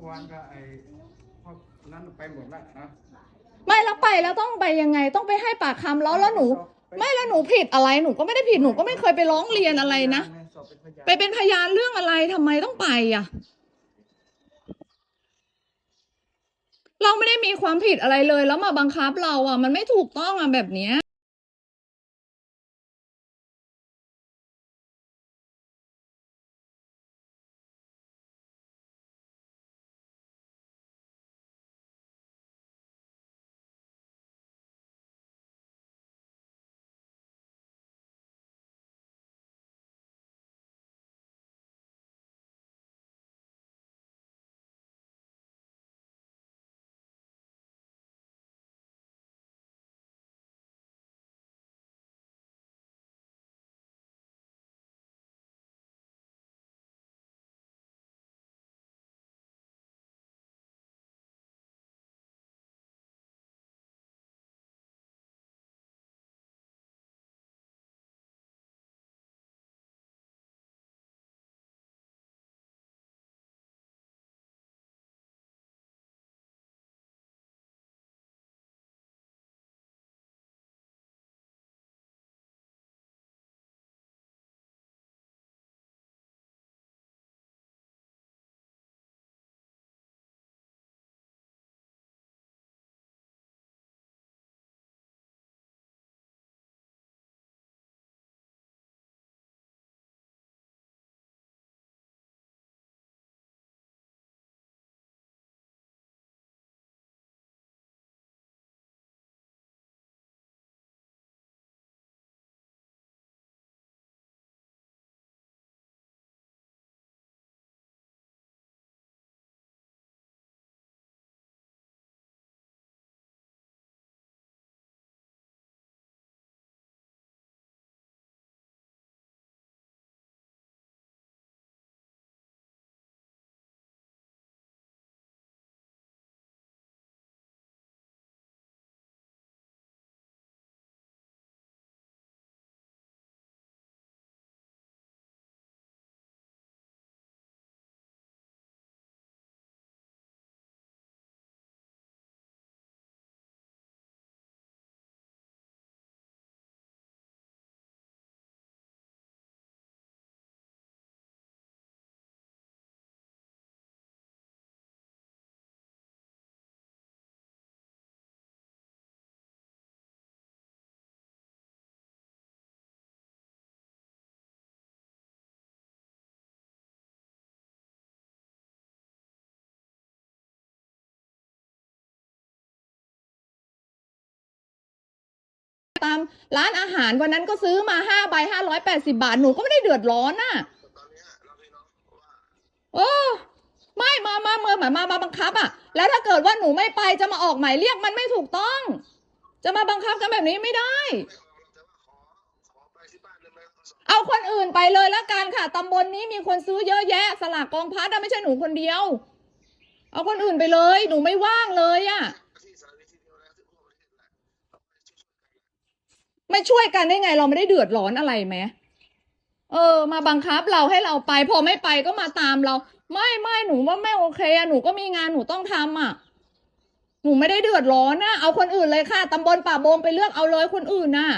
มื่อวานก็ไอ้พวกนั้นไปหมดแล้วนะไม่แล้วไปแล้วต้องไปยังไงต้องไปให้ปากคำแล้วแล้วหนู ไม่แล้วหนูผิดอะไรหนูก็ไม่ได้ผิดหนูก็ไม่เคยไปร้องเรียนอะไรนะสอบเป็นพยานไปเป็นพยานเรื่องอะไรทำไมต้องไปอะ เราไม่ได้มีความผิดอะไรเลยแล้วมาบังคับเราอะ มันไม่ถูกต้องอะแบบเนี้ยามร้านอาหารวันนั้นก็ซื้อมาห้าใบห้าร้อยแปดสิบาท หนูก็ไม่ได้เดือดร้อนน่ะเออไม่มามาเมื่อหมายมามาบังคับอะ แล้วถ้าเกิดว่าหนูไม่ไปจะมาออกหมายเรียกมันไม่ถูกต้อง จะมาบังคับกันแบบนี้ไม่ได้ เอาคนอื่นไปเลยแล้วกันค่ะตำบลนี้มีคนซื้อเยอะแยะ สลากกองพัดอะไม่ใช่หนูคนเดียว เอาคนอื่นไปเลย หนูไม่ว่างเลยอะ ไม่ช่วยกันได้ไง เราไม่ได้เดือดร้อนอะไรไหมเออ มาบังคับเราให้เราไป พอไม่ไปก็มาตามเรา ไม่ไม่หนูว่าไม่โอเคอะหนูก็มีงานหนูต้องทำอะหนูไม่ได้เดือดร้อนนะเอาคนอื่นเลยค่ะตำบลป่าบงไปเลือกเอาเลยคนอื่นน่ะ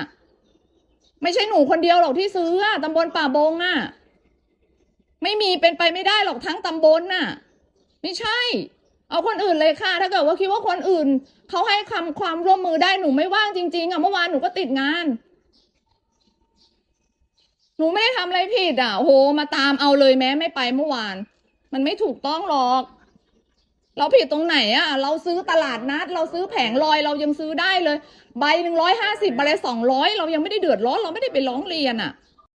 ไม่ใช่หนูคนเดียวหรอกที่ซื้ออะตำบลป่าบงอะไม่มีเป็นไปไม่ได้หรอกทั้งตำบลน่ะ ไม่ใช่ เอาคนอื่นเลยค่ะ ถ้าเกิดว่าคิดว่าคนอื่นเขาให้คำความร่วมมือได้หนูไม่ว่างจริง ๆอะเมื่อวานหนูก็ติดงาน หนูไม่ได้ทำอะไรผิดอะโหมาตามเอาเลยแม้ไม่ไปเมื่อวาน มันไม่ถูกต้องหรอก เราผิดตรงไหนอะเราซื้อตลาดนัด เราซื้อแผงลอยเรายังซื้อได้เลย ใบหนึ่งร้อยห้าสิบใบละสองร้อยเรายังไม่ได้เดือดร้อนเราไม่ได้ไปร้องเรียนอะ